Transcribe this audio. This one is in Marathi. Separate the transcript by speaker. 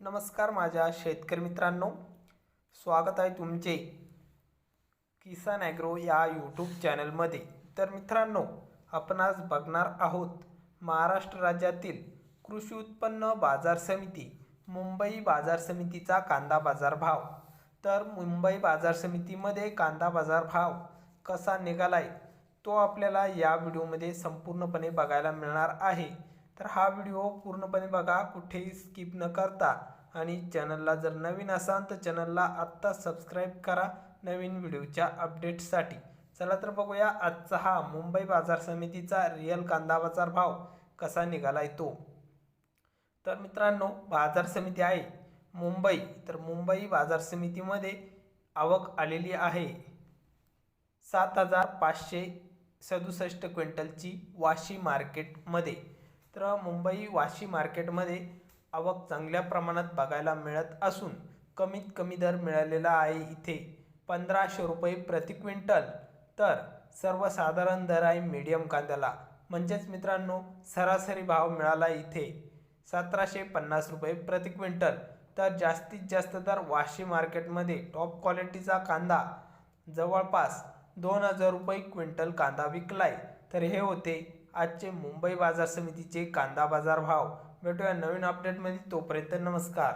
Speaker 1: नमस्कार माझ्या शेतकरी मित्रांनो. स्वागत आहे तुमचे किसान ॲग्रो या यूट्यूब चॅनलमध्ये. तर मित्रांनो आपण आज बघणार आहोत महाराष्ट्र राज्यातील कृषी उत्पन्न बाजार समिती मुंबई बाजार समितीचा कांदा बाजार भाव. तर मुंबई बाजार समितीमध्ये कांदा बाजार भाव कसा निघालाय तो आपल्याला या व्हिडिओमध्ये संपूर्णपणे बघायला मिळणार आहे. तर हा व्हिडिओ पूर्णपणे बघा कुठेही स्किप न करता. आणि चॅनलला जर नवीन असाल तर चॅनलला आत्ता सबस्क्राईब करा नवीन व्हिडिओच्या अपडेट्ससाठी. चला तर बघूया आजचा हा मुंबई बाजार समितीचा रिअल कांदा बाजार भाव कसा निघाला तो. तर मित्रांनो बाजार समिती आहे मुंबई. तर मुंबई बाजार समितीमध्ये आवक आलेली आहे. सात हजार पाचशे सदुसष्ट क्विंटलची वाशी मार्केटमध्ये. तर मुंबई वाशी मार्केटमध्ये आवक चांगल्या प्रमाणात बघायला मिळत असून कमीत कमी दर मिळालेला आहे इथे. पंधराशे रुपये प्रति क्विंटल. तर सर्वसाधारण दर आहे मीडियम कांद्याला. म्हणजेच मित्रांनो सरासरी भाव मिळाला इथे. सतराशे पन्नास रुपये प्रति क्विंटल. तर जास्तीत जास्त दर वाशी मार्केटमध्ये टॉप क्वालिटीचा कांदा. जवळपास दोन हजार रुपये क्विंटल कांदा विकलाय. तर हे होते आजचे मुंबई बाजार समितीचे कांदा बाजार भाव. भेटूया नवीन अपडेटमध्ये तोपर्यंत नमस्कार.